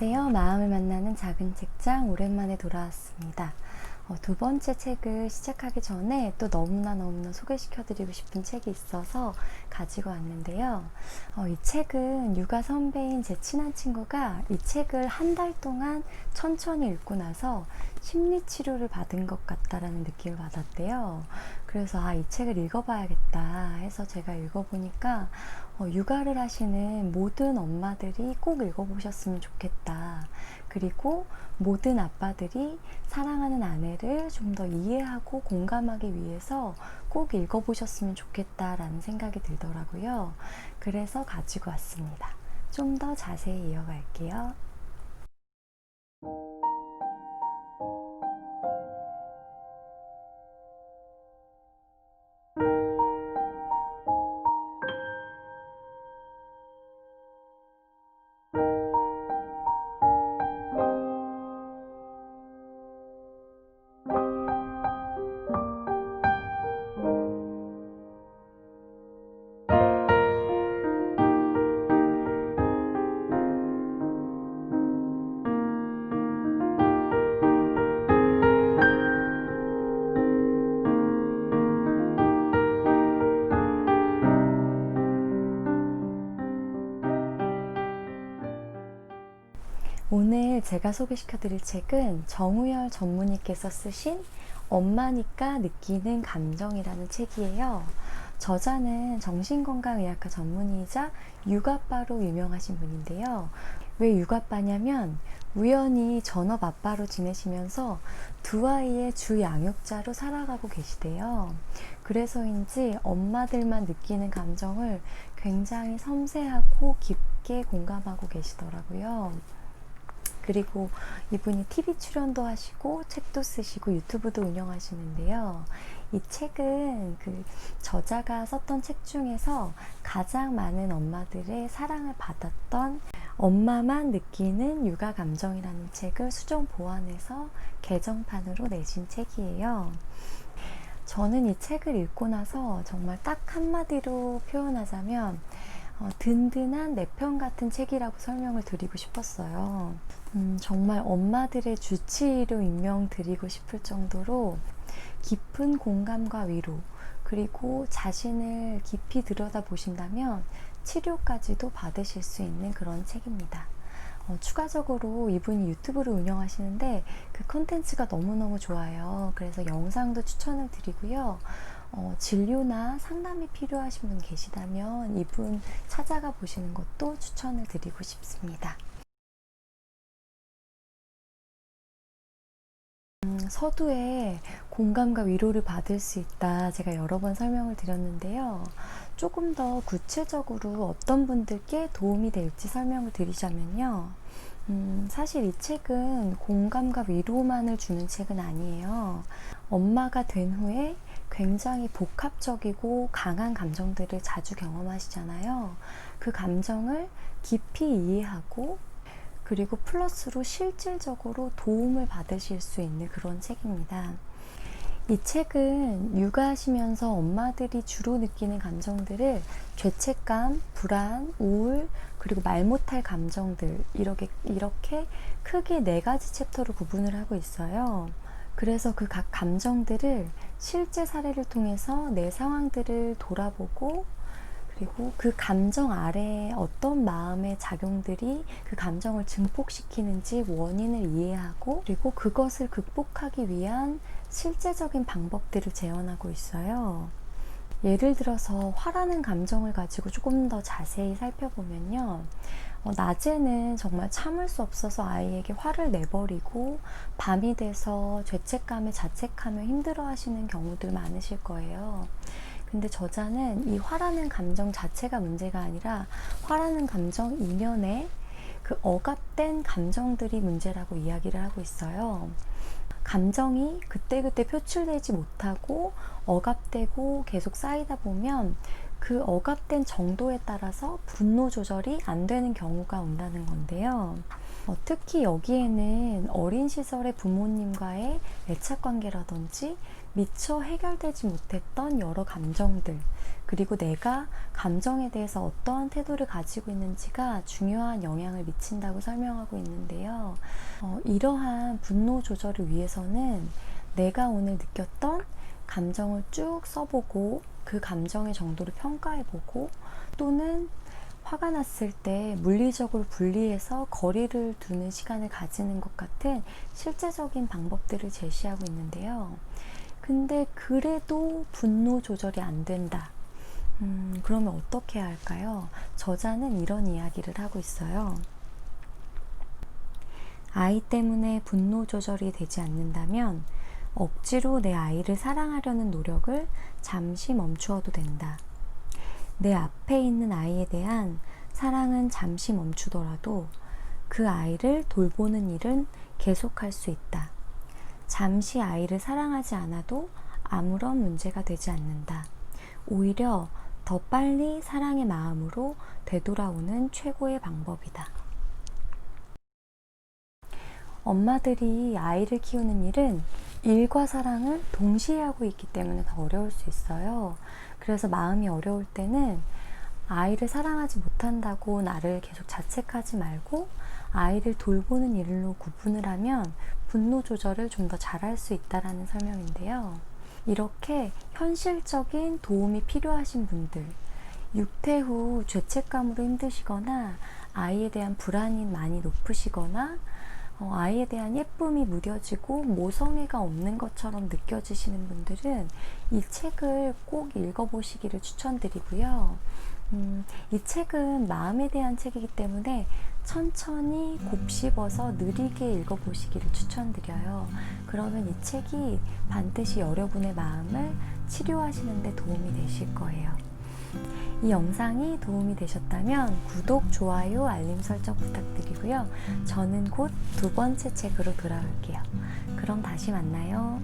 안녕하세요. 마음을 만나는 작은 책장 오랜만에 돌아왔습니다. 어, 두 번째 책을 시작하기 전에 또 너무나 너무나 소개시켜드리고 싶은 책이 있어서 가지고 왔는데요. 어, 이 책은 육아 선배인 제 친한 친구가 이 책을 한 달 동안 천천히 읽고 나서 심리 치료를 받은 것 같다라는 느낌을 받았대요. 그래서 아, 이 책을 읽어봐야겠다 해서 제가 읽어보니까 어, 육아를 하시는 모든 엄마들이 꼭 읽어보셨으면 좋겠다. 그리고 모든 아빠들이 사랑하는 아내를 좀 더 이해하고 공감하기 위해서 꼭 읽어보셨으면 좋겠다라는 생각이 들더라고요. 그래서 가지고 왔습니다. 좀 더 자세히 이어갈게요. 오늘 제가 소개시켜드릴 책은 정우열 전문의께서 쓰신 엄마니까 느끼는 감정이라는 책이에요. 저자는 정신건강의학과 전문의이자 육아빠로 유명하신 분인데요. 왜 육아빠냐면 우연히 전업 아빠로 지내시면서 두 아이의 주 양육자로 살아가고 계시대요. 그래서인지 엄마들만 느끼는 감정을 굉장히 섬세하고 깊게 공감하고 계시더라고요. 그리고 이분이 TV 출연도 하시고 책도 쓰시고 유튜브도 운영하시는데요. 이 책은 그 저자가 썼던 책 중에서 가장 많은 엄마들의 사랑을 받았던 엄마만 느끼는 육아 감정이라는 책을 수정 보완해서 개정판으로 내신 책이에요. 저는 이 책을 읽고 나서 정말 딱 한마디로 표현하자면 어, 든든한 내 편 같은 책이라고 설명을 드리고 싶었어요. 음, 정말 엄마들의 주치의로 임명드리고 싶을 정도로 깊은 공감과 위로, 그리고 자신을 깊이 들여다 보신다면 치료까지도 받으실 수 있는 그런 책입니다. 어, 추가적으로 이분이 유튜브를 운영하시는데 그 컨텐츠가 너무너무 좋아요. 그래서 영상도 추천을 드리고요. 어, 진료나 상담이 필요하신 분 계시다면 이분 찾아가 보시는 것도 추천을 드리고 싶습니다. 음, 서두에 공감과 위로를 받을 수 있다. 제가 여러 번 설명을 드렸는데요. 조금 더 구체적으로 어떤 분들께 도움이 될지 설명을 드리자면요. 음, 사실 이 책은 공감과 위로만을 주는 책은 아니에요. 엄마가 된 후에 굉장히 복합적이고 강한 감정들을 자주 경험하시잖아요. 그 감정을 깊이 이해하고 그리고 플러스로 실질적으로 도움을 받으실 수 있는 그런 책입니다. 이 책은 육아하시면서 엄마들이 주로 느끼는 감정들을 죄책감, 불안, 우울, 그리고 말 못할 감정들, 이렇게, 이렇게 크게 네 가지 챕터로 구분을 하고 있어요. 그래서 그 각 감정들을 실제 사례를 통해서 내 상황들을 돌아보고 그리고 그 감정 아래 어떤 마음의 작용들이 그 감정을 증폭시키는지 원인을 이해하고 그리고 그것을 극복하기 위한 실제적인 방법들을 제언하고 있어요. 예를 들어서 화라는 감정을 가지고 조금 더 자세히 살펴보면요. 어, 낮에는 정말 참을 수 없어서 아이에게 화를 내버리고 밤이 돼서 죄책감에 자책하며 힘들어 하시는 경우들 많으실 거예요. 근데 저자는 이 화라는 감정 자체가 문제가 아니라 화라는 감정 이면에 그 억압된 감정들이 문제라고 이야기를 하고 있어요. 감정이 그때그때 표출되지 못하고 억압되고 계속 쌓이다 보면 그 억압된 정도에 따라서 분노 조절이 안 되는 경우가 온다는 건데요. 어, 특히 여기에는 어린 시절의 부모님과의 애착 관계라든지 미처 해결되지 못했던 여러 감정들, 그리고 내가 감정에 대해서 어떠한 태도를 가지고 있는지가 중요한 영향을 미친다고 설명하고 있는데요. 어, 이러한 분노 조절을 위해서는 내가 오늘 느꼈던 감정을 쭉 써보고 그 감정의 정도를 평가해 보고 또는 화가 났을 때 물리적으로 분리해서 거리를 두는 시간을 가지는 것 같은 실제적인 방법들을 제시하고 있는데요. 근데 그래도 분노 조절이 안 된다. 음, 그러면 어떻게 해야 할까요? 저자는 이런 이야기를 하고 있어요. 아이 때문에 분노 조절이 되지 않는다면 억지로 내 아이를 사랑하려는 노력을 잠시 멈추어도 된다. 내 앞에 있는 아이에 대한 사랑은 잠시 멈추더라도 그 아이를 돌보는 일은 계속할 수 있다. 잠시 아이를 사랑하지 않아도 아무런 문제가 되지 않는다. 오히려 더 빨리 사랑의 마음으로 되돌아오는 최고의 방법이다. 엄마들이 아이를 키우는 일은 일과 사랑을 동시에 하고 있기 때문에 더 어려울 수 있어요. 그래서 마음이 어려울 때는 아이를 사랑하지 못한다고 나를 계속 자책하지 말고 아이를 돌보는 일로 구분을 하면 분노 조절을 좀 더 잘할 수 있다라는 설명인데요. 이렇게 현실적인 도움이 필요하신 분들, 육퇴 후 죄책감으로 힘드시거나 아이에 대한 불안이 많이 높으시거나 어, 아이에 대한 예쁨이 무뎌지고 모성애가 없는 것처럼 느껴지시는 분들은 이 책을 꼭 읽어보시기를 추천드리고요. 음, 이 책은 마음에 대한 책이기 때문에 천천히 곱씹어서 느리게 읽어보시기를 추천드려요. 그러면 이 책이 반드시 여러분의 마음을 치료하시는 데 도움이 되실 거예요. 이 영상이 도움이 되셨다면 구독, 좋아요, 알림 설정 부탁드리고요. 저는 곧 두 번째 책으로 돌아올게요. 그럼 다시 만나요.